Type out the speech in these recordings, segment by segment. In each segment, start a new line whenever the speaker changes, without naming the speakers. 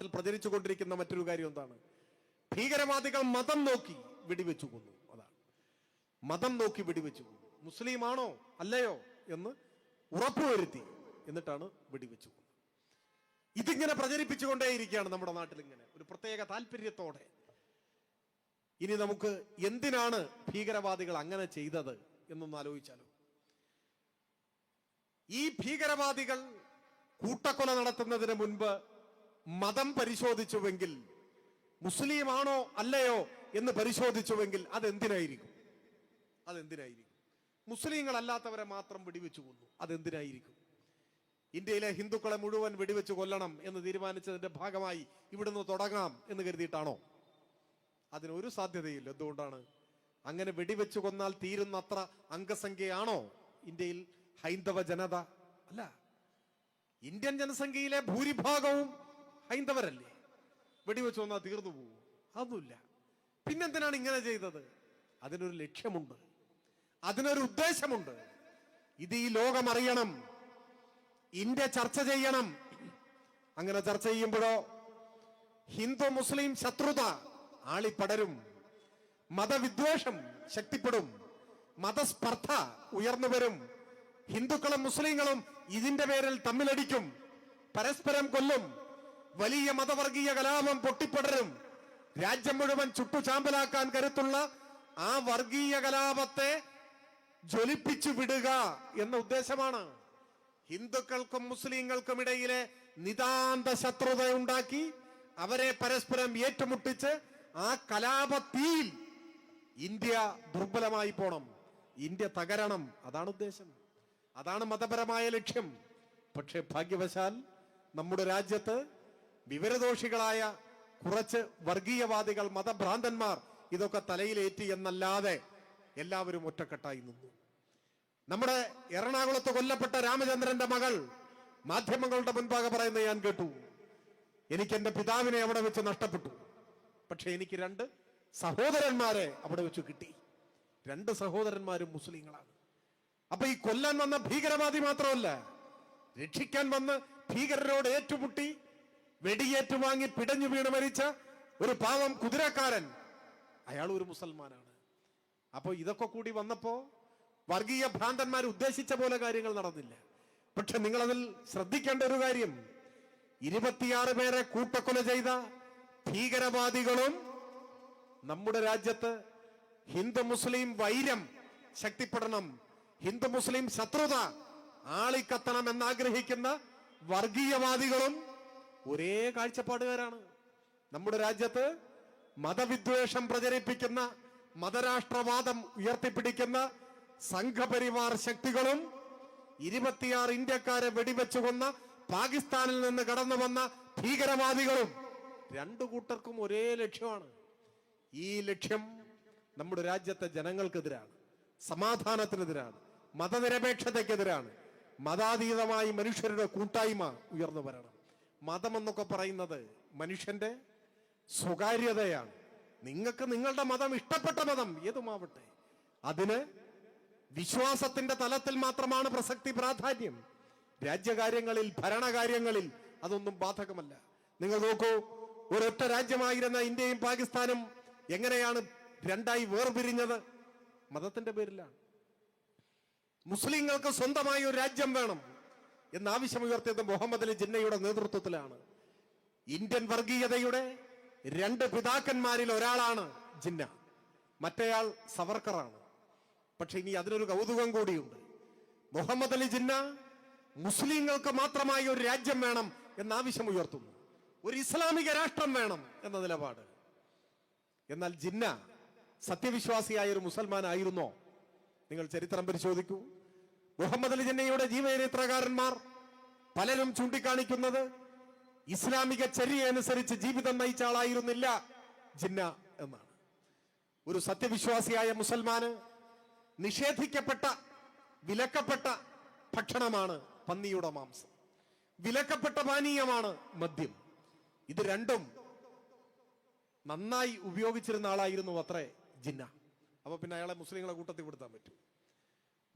നാട്ടിൽ പ്രചരിച്ചു കൊണ്ടിരിക്കുന്ന മറ്റൊരു കാര്യം എന്താണ്? ഭീകരവാദികൾ മതം നോക്കി വെടിവെച്ചു കൊന്നു. അതാണ്. മതം നോക്കി വെടിവെച്ചു കൊന്നു. മുസ്ലിമാണോ? അല്ലയോ? എന്ന് ഉറപ്പുവരുത്തി എന്നിട്ടാണ് വെടിവെച്ചു കൊന്നു ഇതിങ്ങനെ പ്രചരിപ്പിച്ചുകൊണ്ടേയിരിക്കുകയാണ് നമ്മുടെ നാട്ടിൽ ഇങ്ങനെ ഒരു പ്രത്യേക താല്പര്യത്തോടെ. ഇനി നമുക്ക് എന്തിനാണ് ഭീകരവാദികൾ അങ്ങനെ ചെയ്തത് എന്നൊന്ന് ആലോചിച്ചാലോ. ഈ ഭീകരവാദികൾ കൂട്ടക്കൊല നടത്തുന്നതിന് മുൻപ് മതം പരിശോധിച്ചുവെങ്കിൽ മുസ്ലിമാണോ അല്ലയോ എന്ന് പരിശോധിച്ചുവെങ്കിൽ അതെന്തിനായിരിക്കും? അതെന്തിനായിരിക്കും? മുസ്ലിങ്ങളല്ലാത്തവരെ മാത്രം വെടിവെച്ചു കൊന്നു അതെന്തിനായിരിക്കും? ഇന്ത്യയിലെ ഹിന്ദുക്കളെ മുഴുവൻ വെടിവെച്ച് കൊല്ലണം എന്ന് തീരുമാനിച്ചതിന്റെ ഭാഗമായി ഇവിടുന്ന് തുടങ്ങാം എന്ന് കരുതിയിട്ടാണോ? അതിനൊരു സാധ്യതയില്ല. എന്തുകൊണ്ടാണ്? അങ്ങനെ വെടിവെച്ച് കൊന്നാൽ തീരുന്നത്ര അംഗസംഖ്യയാണോ ഇന്ത്യയിൽ ഹൈന്ദവ ജനത? അല്ല. ഇന്ത്യൻ ജനസംഖ്യയിലെ ഭൂരിഭാഗവും ഹൈന്ദവരല്ലേ? വെടിവെച്ച് വന്നാൽ തീർന്നു പോകും അതൊന്നുമില്ല പിന്നെന്തിനാണ് ഇങ്ങനെ ചെയ്തത്? അതിനൊരു ലക്ഷ്യമുണ്ട്. അതിനൊരു ഉദ്ദേശമുണ്ട്. ഇത് ഈ ലോകം അറിയണം. ഇന്ത്യ ചർച്ച ചെയ്യണം. അങ്ങനെ ചർച്ച ചെയ്യുമ്പോഴോ? ഹിന്ദു മുസ്ലിം ശത്രുത ആളിപ്പടരും. മതവിദ്വേഷം ശക്തിപ്പെടും. മതസ്പർദ്ധ ഉയർന്നു വരും. ഹിന്ദുക്കളും മുസ്ലിങ്ങളും ഇതിന്റെ പേരിൽ തമ്മിലടിക്കും. പരസ്പരം കൊല്ലും. വലിയ മതവർഗീയ കലാപം പൊട്ടിപ്പടരും. രാജ്യം മുഴുവൻ ചുട്ടുചാമ്പലാക്കാൻ കരുത്തുള്ള ആ വർഗീയ കലാപത്തെ ജ്വലിപ്പിച്ചു വിടുക എന്ന ഉദ്ദേശമാണ്. ഹിന്ദുക്കൾക്കും മുസ്ലിങ്ങൾക്കും ഇടയിലെ നിതാന്ത ശത്രുത ഉണ്ടാക്കി അവരെ പരസ്പരം ഏറ്റുമുട്ടിച്ച് ആ കലാപത്തീയിൽ ഇന്ത്യ ദുർബലമായി പോണം. ഇന്ത്യ തകരണം അതാണ് ഉദ്ദേശം. അതാണ് മതപരമായ ലക്ഷ്യം. പക്ഷെ ഭാഗ്യവശാൽ നമ്മുടെ രാജ്യത്ത് വിവരദോഷികളായ കുറച്ച് വർഗീയവാദികൾ മതഭ്രാന്തന്മാർ ഇതൊക്കെ തലയിലേറ്റി എന്നല്ലാതെ എല്ലാവരും ഒറ്റക്കെട്ടായി നിന്നു. നമ്മുടെ എറണാകുളത്ത് കൊല്ലപ്പെട്ട രാമചന്ദ്രന്റെ മകൾ മാധ്യമങ്ങളുടെ മുൻപാകെ പറയുന്നത് ഞാൻ കേട്ടു. എനിക്ക് എന്റെ പിതാവിനെ അവിടെ വെച്ച് നഷ്ടപ്പെട്ടു. പക്ഷെ എനിക്ക് രണ്ട് സഹോദരന്മാരെ അവിടെ വെച്ച് കിട്ടി. രണ്ട് സഹോദരന്മാരും മുസ്ലിങ്ങളാണ്. അപ്പൊ ഈ കൊല്ലാൻ വന്ന ഭീകരവാദി മാത്രമല്ല രക്ഷിക്കാൻ വന്ന് ഭീകരരോട് ഏറ്റുമുട്ടി വെടിയേറ്റു വാങ്ങി പിടഞ്ഞു വീണ് മരിച്ച ഒരു പാവം കുതിരക്കാരൻ. അയാൾ ഒരു മുസൽമാനാണ്. അപ്പോൾ ഇതൊക്കെ കൂടി വന്നപ്പോ വർഗീയ ഭ്രാന്തന്മാർ ഉദ്ദേശിച്ച പോലെ കാര്യങ്ങൾ നടന്നില്ല. പക്ഷെ നിങ്ങളതിൽ ശ്രദ്ധിക്കേണ്ട ഒരു കാര്യം. ഇരുപത്തിയാറ് പേരെ കൂട്ടക്കൊല ചെയ്ത ഭീകരവാദികളും നമ്മുടെ രാജ്യത്ത് ഹിന്ദു മുസ്ലിം വൈരം ശക്തിപ്പെടണം. ഹിന്ദു മുസ്ലിം ശത്രുത ആളിക്കത്തണം എന്നാഗ്രഹിക്കുന്ന വർഗീയവാദികളും ഒരേ കാഴ്ചപ്പാടുകാരാണ്. നമ്മുടെ രാജ്യത്ത് മതവിദ്വേഷം പ്രചരിപ്പിക്കുന്ന മതരാഷ്ട്രവാദം ഉയർത്തിപ്പിടിക്കുന്ന സംഘപരിവാർ ശക്തികളും ഇരുപത്തിയാറ് ഇന്ത്യക്കാരെ വെടിവെച്ചു കൊന്ന പാകിസ്ഥാനിൽ നിന്ന് കടന്നു വന്ന ഭീകരവാദികളും രണ്ടു കൂട്ടർക്കും ഒരേ ലക്ഷ്യമാണ്. ഈ ലക്ഷ്യം നമ്മുടെ രാജ്യത്തെ ജനങ്ങൾക്കെതിരാണ് സമാധാനത്തിനെതിരാണ് മതനിരപേക്ഷതയ്ക്കെതിരാണ്. മതാതീതമായി മനുഷ്യരുടെ കൂട്ടായ്മ ഉയർന്നു വരണം. മതം എന്നൊക്കെ പറയുന്നത് മനുഷ്യന്റെ സ്വകാര്യതയാണ്. നിങ്ങൾക്ക് നിങ്ങളുടെ മതം ഇഷ്ടപ്പെട്ട മതം ഏതുമാവട്ടെ അതിന് വിശ്വാസത്തിന്റെ തലത്തിൽ മാത്രമാണ് പ്രസക്തി പ്രാധാന്യം. രാജ്യകാര്യങ്ങളിൽ ഭരണകാര്യങ്ങളിൽ അതൊന്നും ബാധകമല്ല. നിങ്ങൾ നോക്കൂ ഒരൊറ്റ രാജ്യമായിരുന്ന ഇന്ത്യയും പാകിസ്ഥാനും എങ്ങനെയാണ് രണ്ടായി വേർപിരിഞ്ഞത്? മതത്തിന്റെ പേരിലാണ്. മുസ്ലിങ്ങൾക്ക് സ്വന്തമായി ഒരു രാജ്യം വേണം. എന്ന ഉയർത്തിയത് മുഹമ്മദ് അലി ജിന്നയുടെ നേതൃത്വത്തിലാണ്. ഇന്ത്യൻ വർഗീയതയുടെ രണ്ട് പിതാക്കന്മാരിൽ ഒരാളാണ് ജിന്ന. മറ്റേയാൾ സവർക്കറാണ്. പക്ഷെ ഇനി അതിനൊരു കൗതുകം കൂടിയുണ്ട്. മുഹമ്മദ് അലി ജിന്ന മുസ്ലിങ്ങൾക്ക് മാത്രമായി ഒരു രാജ്യം വേണം എന്ന ആവശ്യം ഉയർത്തുന്നു. ഒരു ഇസ്ലാമിക രാഷ്ട്രം വേണം എന്ന നിലപാട്. എന്നാൽ ജിന്ന സത്യവിശ്വാസിയായ ഒരു മുസൽമാനായിരുന്നോ? നിങ്ങൾ ചരിത്രം പരിശോധിക്കൂ. മുഹമ്മദ് അലി ജിന്നയുടെ ജീവചരിത്രകാരന്മാർ പലരും ചൂണ്ടിക്കാണിക്കുന്നത് ഇസ്ലാമിക ചര്യ അനുസരിച്ച് ജീവിതം നയിച്ച ആളായിരുന്നില്ല ജിന്ന എന്നാണ്. ഒരു സത്യവിശ്വാസിയായ മുസൽമാന് നിഷേധിക്കപ്പെട്ട വിലക്കപ്പെട്ട ഭക്ഷണമാണ് പന്നിയുടെ മാംസം. വിലക്കപ്പെട്ട പാനീയമാണ് മദ്യം. ഇത് രണ്ടും നന്നായി ഉപയോഗിച്ചിരുന്ന ആളായിരുന്നു അത്രേ ജിന്ന. അപ്പൊ പിന്നെ അയാളെ മുസ്ലിങ്ങളെ കൂട്ടത്തിൽ പെടുത്താൻ പറ്റും.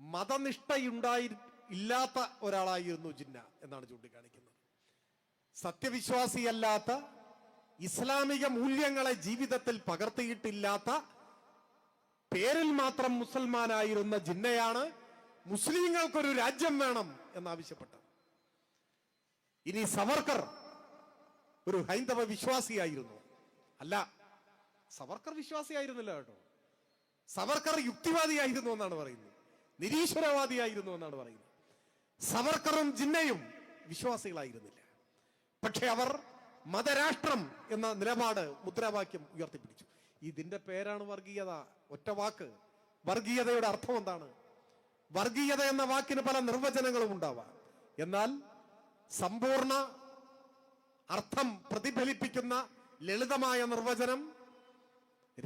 മതനിഷ്ഠയുണ്ടായി ഇല്ലാത്ത ഒരാളായിരുന്നു ജിന്ന എന്നാണ് ചൂണ്ടിക്കാണിക്കുന്നത്. സത്യവിശ്വാസിയല്ലാത്ത ഇസ്ലാമിക മൂല്യങ്ങളെ ജീവിതത്തിൽ പകർത്തിയിട്ടില്ലാത്ത പേരിൽ മാത്രം മുസൽമാനായിരുന്ന ജിന്നയാണ് മുസ്ലിങ്ങൾക്കൊരു രാജ്യം വേണം എന്നാവശ്യപ്പെട്ടത്. ഇനി സവർക്കർ ഒരു ഹൈന്ദവ വിശ്വാസിയായിരുന്നു. അല്ല സവർക്കർ വിശ്വാസിയായിരുന്നില്ല കേട്ടോ. സവർക്കർ യുക്തിവാദിയായിരുന്നു എന്നാണ് പറയുന്നത്. നിരീശ്വരവാദിയായിരുന്നു എന്നാണ് പറയുന്നത്. സവർക്കറും ജിന്നയും വിശ്വാസികളായിരുന്നില്ല. പക്ഷെ അവർ മതരാഷ്ട്രം എന്ന നിലപാട് മുദ്രാവാക്യം ഉയർത്തിപ്പിടിച്ചു. ഇതിന്റെ പേരാണ് വർഗീയത. ഒറ്റ വാക്ക്. വർഗീയതയുടെ അർത്ഥം എന്താണ്? വർഗീയത എന്ന വാക്കിന് പല നിർവചനങ്ങളും ഉണ്ടാവാം. എന്നാൽ സമ്പൂർണ അർത്ഥം പ്രതിഫലിപ്പിക്കുന്ന ലളിതമായ നിർവചനം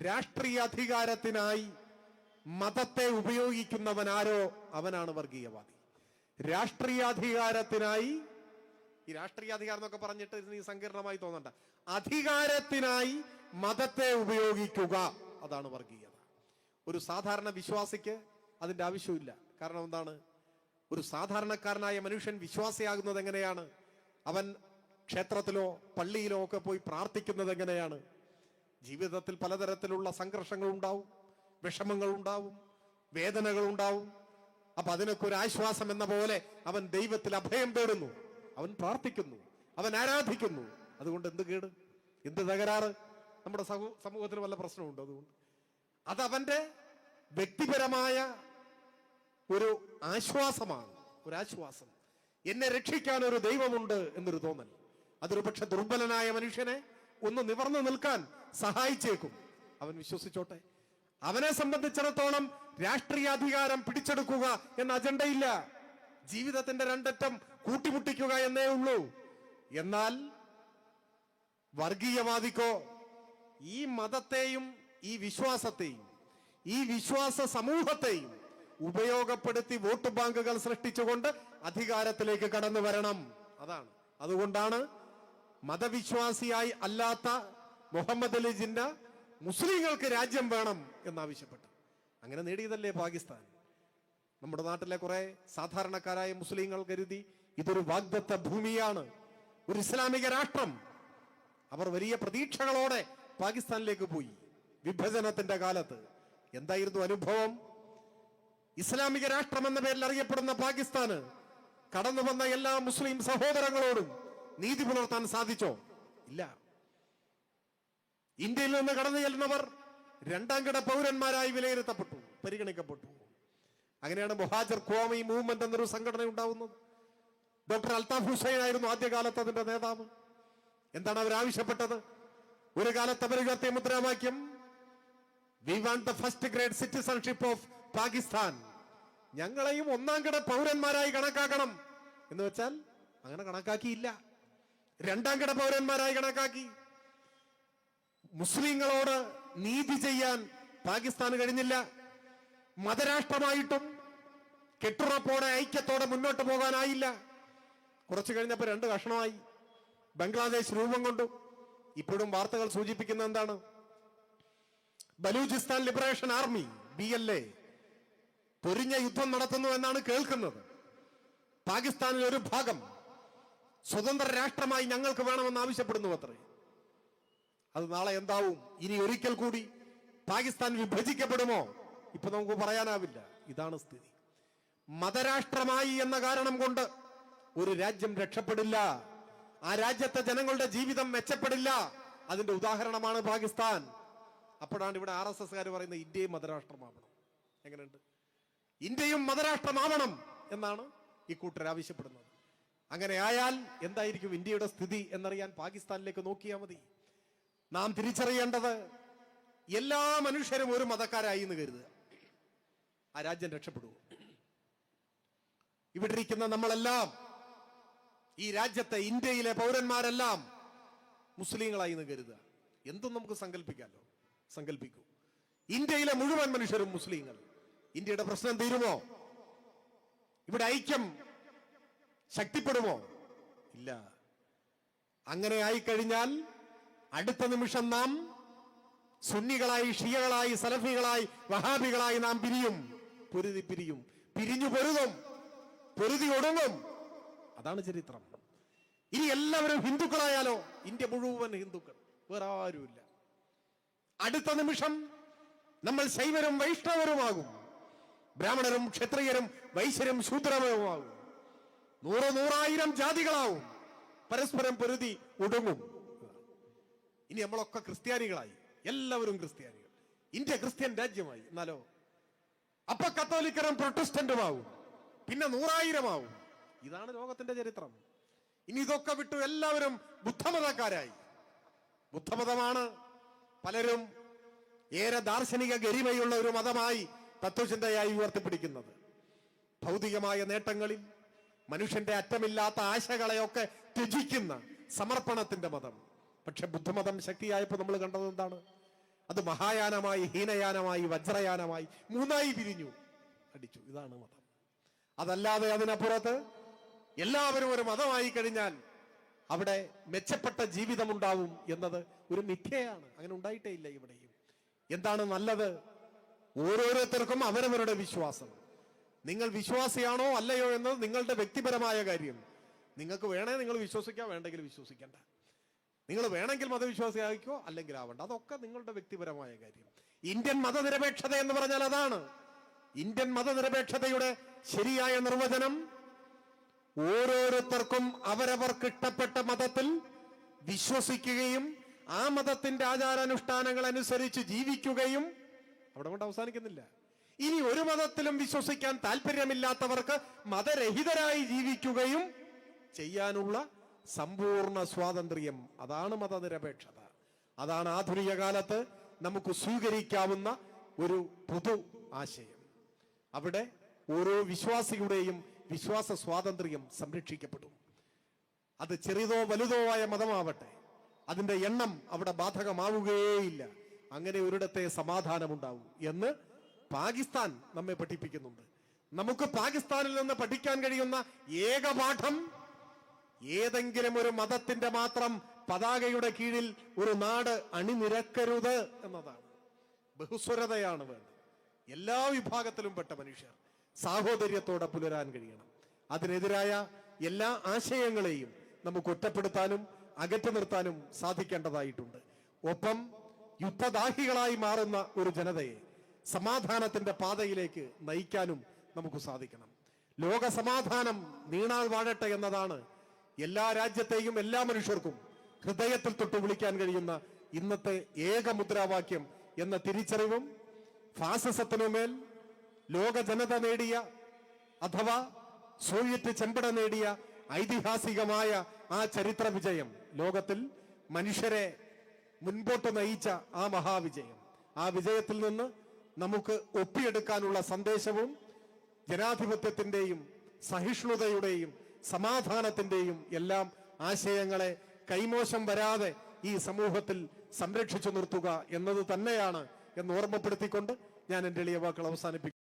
രാഷ്ട്രീയ അധികാരത്തിനായി മതത്തെ ഉപയോഗിക്കുന്നവനാരോ അവനാണ് വർഗീയവാദി. രാഷ്ട്രീയാധികാരത്തിനായി ഈ രാഷ്ട്രീയാധികാരം എന്നൊക്കെ പറഞ്ഞിട്ട് നീ സങ്കീർണമായി തോന്നണ്ട. അധികാരത്തിനായി മതത്തെ ഉപയോഗിക്കുക അതാണ് വർഗീയത. ഒരു സാധാരണ വിശ്വാസിക്ക് അതിന്റെ ആവശ്യമില്ല. കാരണം എന്താണ്? ഒരു സാധാരണക്കാരനായ മനുഷ്യൻ വിശ്വാസിയാകുന്നത് എങ്ങനെയാണ്? അവൻ ക്ഷേത്രത്തിലോ പള്ളിയിലോ ഒക്കെ പോയി പ്രാർത്ഥിക്കുന്നത് എങ്ങനെയാണ്? ജീവിതത്തിൽ പലതരത്തിലുള്ള സംഘർഷങ്ങൾ ഉണ്ടാവും. വിഷമങ്ങൾ ഉണ്ടാവും വേദനകൾ ഉണ്ടാവും അപ്പൊ അതിനൊക്കെ ഒരു ആശ്വാസം എന്ന പോലെ അവൻ ദൈവത്തിൽ അഭയം തേടുന്നു. അവൻ പ്രാർത്ഥിക്കുന്നു അവൻ ആരാധിക്കുന്നു. അതുകൊണ്ട് എന്ത് കേട്? എന്ത് തകരാറ്? നമ്മുടെ സമൂ- സമൂഹത്തിന് വല്ല പ്രശ്നമുണ്ടോ അതുകൊണ്ട്? അത് അവന്റെ വ്യക്തിപരമായ ഒരു ആശ്വാസമാണ് ഒരു ആശ്വാസം. എന്നെ രക്ഷിക്കാൻ ഒരു ദൈവമുണ്ട് എന്നൊരു തോന്നൽ. അതൊരു പക്ഷെ ദുർബലനായ മനുഷ്യനെ ഒന്ന് നിവർന്നു നിൽക്കാൻ സഹായിച്ചേക്കും. അവൻ വിശ്വസിച്ചോട്ടെ. അവനെ സംബന്ധിച്ചിടത്തോളം രാഷ്ട്രീയാധികാരം പിടിച്ചെടുക്കുക എന്ന അജണ്ടയില്ല. ജീവിതത്തിന്റെ രണ്ടറ്റം കൂട്ടിമുട്ടിക്കുക എന്നേ ഉള്ളൂ. എന്നാൽ വർഗീയവാദിക്കോ ഈ മതത്തെയും ഈ വിശ്വാസത്തെയും ഈ വിശ്വാസ സമൂഹത്തെയും ഉപയോഗപ്പെടുത്തി വോട്ട് ബാങ്കുകൾ സൃഷ്ടിച്ചുകൊണ്ട് അധികാരത്തിലേക്ക് കടന്നു വരണം. അതാണ്. അതുകൊണ്ടാണ് മതവിശ്വാസിയായി അല്ലാത്ത മുഹമ്മദ് അലി ജിന്ന മുസ്ലിങ്ങൾക്ക് രാജ്യം വേണം എന്നാവശ്യപ്പെട്ടു. അങ്ങനെ നേടിയതല്ലേ പാകിസ്ഥാൻ. നമ്മുടെ നാട്ടിലെ കുറെ സാധാരണക്കാരായ മുസ്ലിങ്ങൾ കരുതി ഇതൊരു വാഗ്ദത്ത ഭൂമിയാണ് ഒരു ഇസ്ലാമിക രാഷ്ട്രം. അവർ വലിയ പ്രതീക്ഷകളോടെ പാകിസ്ഥാനിലേക്ക് പോയി. വിഭജനത്തിന്റെ കാലത്ത് എന്തായിരുന്നു അനുഭവം? ഇസ്ലാമിക രാഷ്ട്രം എന്ന പേരിൽ അറിയപ്പെടുന്ന പാകിസ്ഥാന് കടന്നു വന്ന എല്ലാ മുസ്ലിം സഹോദരങ്ങളോടും നീതി പുലർത്താൻ സാധിച്ചോ? ഇല്ല. ഇന്ത്യയിൽ നിന്ന് കടന്നു ചെല്ലുന്നവർ രണ്ടാം കിട പൗരന്മാരായി വിലയിരുത്തപ്പെട്ടു പരിഗണിക്കപ്പെട്ടു. അങ്ങനെയാണ് മൊഹാജർ കോമി മൂവ്മെന്റ് എന്നൊരു സംഘടന ഉണ്ടാവുന്നത്. ഡോക്ടർ അൽതാഫ് ഹുസൈൻ ആയിരുന്നു ആദ്യകാലത്ത് അതിന്റെ നേതാവ്. എന്താണ് അവർ ആവശ്യപ്പെട്ടത്? ഒരു കാലത്ത് അവർ ഉയർത്തിയ മുദ്രാവാക്യം we want the first grade citizenship of Pakistan ഞങ്ങളെയും ഒന്നാം കിട പൗരന്മാരായി കണക്കാക്കണം. എന്ന് വെച്ചാൽ അങ്ങനെ കണക്കാക്കിയില്ല. രണ്ടാം കിട പൗരന്മാരായി കണക്കാക്കി. മുസ്ലിങ്ങളോട് നീതി ചെയ്യാൻ പാകിസ്ഥാന് കഴിഞ്ഞില്ല. മതരാഷ്ട്രമായിട്ടും കെട്ടുറപ്പോടെ ഐക്യത്തോടെ മുന്നോട്ട് പോകാനായില്ല. കുറച്ചു കഴിഞ്ഞപ്പോൾ രണ്ട് കഷണമായി. ബംഗ്ലാദേശ് രൂപം കൊണ്ടു ഇപ്പോഴും വാർത്തകൾ സൂചിപ്പിക്കുന്ന എന്താണ്? Balochistan liberation army B L A പൊരിഞ്ഞ യുദ്ധം നടത്തുന്നു എന്നാണ് കേൾക്കുന്നത്. പാകിസ്ഥാനിൽ ഒരു ഭാഗം സ്വതന്ത്ര രാഷ്ട്രമായി ഞങ്ങൾക്ക് വേണമെന്ന് ആവശ്യപ്പെടുന്നു അത്രേ അത് നാളെ എന്താവും? ഇനി ഒരിക്കൽ കൂടി പാകിസ്ഥാൻ വിഭജിക്കപ്പെടുമോ? ഇപ്പൊ നമുക്ക് പറയാനാവില്ല. ഇതാണ് സ്ഥിതി. മതരാഷ്ട്രമായി എന്ന കാരണം കൊണ്ട് ഒരു രാജ്യം രക്ഷപ്പെടില്ല. ആ രാജ്യത്തെ ജനങ്ങളുടെ ജീവിതം മെച്ചപ്പെടില്ല. അതിന്റെ ഉദാഹരണമാണ് പാകിസ്ഥാൻ. അപ്പോഴാണ് ഇവിടെ ആർ എസ് എസ്കാർ പറയുന്നത് ഇന്ത്യയും മതരാഷ്ട്രമാവണം. എങ്ങനെയുണ്ട്? ഇന്ത്യയും മതരാഷ്ട്രമാവണം എന്നാണ് ഈ കൂട്ടർ ആവശ്യപ്പെടുന്നത്. അങ്ങനെ ആയാൽ എന്തായിരിക്കും ഇന്ത്യയുടെ സ്ഥിതി എന്നറിയാൻ പാകിസ്ഥാനിലേക്ക് നോക്കിയാൽ മതി. നാം തിരിച്ചറിയേണ്ടത് എല്ലാ മനുഷ്യരും ഒരു മതക്കാരായി എന്ന് കരുതുക. ആ രാജ്യം രക്ഷപ്പെടുവോ? ഇവിടെ ഇരിക്കുന്ന നമ്മളെല്ലാം ഈ രാജ്യത്തെ ഇന്ത്യയിലെ പൗരന്മാരെല്ലാം മുസ്ലിങ്ങളായി എന്ന് കരുതുക. എന്തും നമുക്ക് സങ്കല്പിക്കാമല്ലോ സങ്കല്പിക്കൂ. ഇന്ത്യയിലെ മുഴുവൻ മനുഷ്യരും മുസ്ലിങ്ങൾ. ഇന്ത്യയുടെ പ്രശ്നം തീരുമോ? ഇവിടെ ഐക്യം ശക്തിപ്പെടുമോ? ഇല്ല. അങ്ങനെ ആയിക്കഴിഞ്ഞാൽ അടുത്ത നിമിഷം നാം സുന്നികളായി ഷിയകളായി സലഫികളായി വഹാബികളായി നാം പിരിയും. പൊരുതി പിരിയും. പിരിഞ്ഞു പൊരുതും. പൊരുതി ഒടുങ്ങും. അതാണ് ചരിത്രം. ഇനി എല്ലാവരും ഹിന്ദുക്കളായാലോ? ഇന്ത്യ മുഴുവൻ ഹിന്ദുക്കൾ. വേറെ ആരുമില്ല. അടുത്ത നിമിഷം നമ്മൾ ശൈവരും വൈഷ്ണവരുമാകും. ബ്രാഹ്മണരും ക്ഷത്രിയരും വൈശ്യരും ശൂദ്രവുമാകും നൂറ് നൂറായിരം ജാതികളാവും. പരസ്പരം പൊരുതി ഒടുങ്ങും. ഇനി നമ്മളൊക്കെ ക്രിസ്ത്യാനികളായി. എല്ലാവരും ക്രിസ്ത്യാനികൾ. ഇന്ത്യ ക്രിസ്ത്യൻ രാജ്യമായി. എന്നാലോ? അപ്പൊ കത്തോലിക്കരും പ്രൊട്ടസ്റ്റന്റുമാവും. പിന്നെ നൂറായിരമാവും. ഇതാണ് ലോകത്തിന്റെ ചരിത്രം. ഇനി ഇതൊക്കെ വിട്ടു എല്ലാവരും ബുദ്ധമതക്കാരായി. ബുദ്ധമതമാണ് പലരും ഏറെ ദാർശനിക ഗരിമയുള്ള ഒരു മതമായി തത്വചിന്തയായി ഉയർത്തിപ്പിടിക്കുന്നത്. ഭൗതികമായ നേട്ടങ്ങളിൽ മനുഷ്യന്റെ അറ്റമില്ലാത്ത ആശകളെയൊക്കെ ത്യജിക്കുന്ന സമർപ്പണത്തിന്റെ മതം. പക്ഷെ ബുദ്ധമതം ശക്തിയായപ്പോൾ നമ്മൾ കണ്ടത് എന്താണ്? അത് മഹായാനമായി ഹീനയാനമായി വജ്രയാനമായി മൂന്നായി പിരിഞ്ഞു. അടിച്ചു. ഇതാണ് മതം. അതല്ലാതെ അതിനപ്പുറത്ത് എല്ലാവരും ഒരു മതമായി കഴിഞ്ഞാൽ അവിടെ മെച്ചപ്പെട്ട ജീവിതം ഉണ്ടാവും എന്നത് ഒരു മിഥ്യയാണ്. അങ്ങനെ ഉണ്ടായിട്ടേ ഇല്ല ഇവിടെയും. എന്താണ് നല്ലത്? ഓരോരുത്തർക്കും അവരവരുടെ വിശ്വാസം. നിങ്ങൾ വിശ്വാസിയാണോ അല്ലയോ എന്നത് നിങ്ങളുടെ വ്യക്തിപരമായ കാര്യം. നിങ്ങൾക്ക് വേണേ നിങ്ങൾ വിശ്വസിക്കാം വേണ്ടെങ്കിൽ വിശ്വസിക്കണ്ട. നിങ്ങൾ വേണമെങ്കിൽ മതവിശ്വാസി ആയിക്കോ അല്ലെങ്കിൽ ആവണ്ട അതൊക്കെ നിങ്ങളുടെ വ്യക്തിപരമായ കാര്യം. ഇന്ത്യൻ മതനിരപേക്ഷത എന്ന് പറഞ്ഞാൽ അതാണ്. ഇന്ത്യൻ മതനിരപേക്ഷതയുടെ ശരിയായ നിർവചനം ഓരോരുത്തർക്കും അവരവർക്ക് ഇഷ്ടപ്പെട്ട മതത്തിൽ വിശ്വസിക്കുകയും ആ മതത്തിന്റെ ആചാരാനുഷ്ഠാനങ്ങൾ അനുസരിച്ച് ജീവിക്കുകയും അവിടെ കൊണ്ട് അവസാനിക്കുന്നില്ല. ഇനി ഒരു മതത്തിലും വിശ്വസിക്കാൻ താല്പര്യമില്ലാത്തവർക്ക് മതരഹിതരായി ജീവിക്കുകയും ചെയ്യാനുള്ള സമ്പൂർണ സ്വാതന്ത്ര്യം. അതാണ് മതനിരപേക്ഷത. അതാണ് ആധുനിക കാലത്ത് നമുക്ക് സ്വീകരിക്കാവുന്ന ഒരു പൊതു ആശയം. അവിടെ ഓരോ വിശ്വാസിയുടെയും വിശ്വാസ സ്വാതന്ത്ര്യം സംരക്ഷിക്കപ്പെടും അത് ചെറുതോ വലുതോ ആയ മതമാവട്ടെ അതിന്റെ എണ്ണം അവിടെ ബാധകമാവുകയേയില്ല. അങ്ങനെ ഒരിടത്തെ സമാധാനമുണ്ടാവും എന്ന് പാകിസ്ഥാൻ നമ്മെ പഠിപ്പിക്കുന്നുണ്ട്. നമുക്ക് പാകിസ്ഥാനിൽ നിന്ന് പഠിക്കാൻ കഴിയുന്ന ഏക പാഠം ഏതെങ്കിലും ഒരു മതത്തിന്റെ മാത്രം പതാകയുടെ കീഴിൽ ഒരു നാട് അണിനിരക്കരുത് എന്നതാണ്. ബഹുസ്വരതയാണ് വേണ്ടത്. എല്ലാ വിഭാഗത്തിലും പെട്ട മനുഷ്യർ സാഹോദര്യത്തോടെ പുലരാൻ കഴിയണം. അതിനെതിരായ എല്ലാ ആശയങ്ങളെയും നമുക്ക് ഒറ്റപ്പെടുത്താനും അകറ്റി നിർത്താനും സാധിക്കേണ്ടതായിട്ടുണ്ട്. ഒപ്പം യുദ്ധദാഹികളായി മാറുന്ന ഒരു ജനതയെ സമാധാനത്തിന്റെ പാതയിലേക്ക് നയിക്കാനും നമുക്ക് സാധിക്കണം. ലോക സമാധാനം നീണാൾ വാഴട്ടെ എന്നതാണ് എല്ലാ രാജ്യത്തെയും എല്ലാ മനുഷ്യർക്കും ഹൃദയത്തിൽ തൊട്ട് വിളിക്കാൻ കഴിയുന്ന ഇന്നത്തെ ഏക മുദ്രാവാക്യം എന്ന തിരിച്ചറിവും ഫാസിസത്തിനുമേൽ ലോക ജനത നേടിയ അഥവാ സോവിയറ്റ് ചെമ്പട നേടിയ ഐതിഹാസികമായ ആ ചരിത്ര വിജയം ലോകത്തിൽ മനുഷ്യരെ മുൻപോട്ട് നയിച്ച ആ മഹാവിജയം. ആ വിജയത്തിൽ നിന്ന് നമുക്ക് ഒപ്പിയെടുക്കാനുള്ള സന്ദേശവും ജനാധിപത്യത്തിന്റെയും സഹിഷ്ണുതയുടെയും സമാധാനത്തിന്റെയും എല്ലാം ആശയങ്ങളെ കൈമോശം വരാതെ ഈ സമൂഹത്തിൽ സംരക്ഷിച്ചു നിർത്തുക എന്നത് തന്നെയാണ് എന്ന് ഓർമ്മപ്പെടുത്തിക്കൊണ്ട് ഞാൻ എന്റെ എളിയ വാക്കുകൾ അവസാനിപ്പിക്കും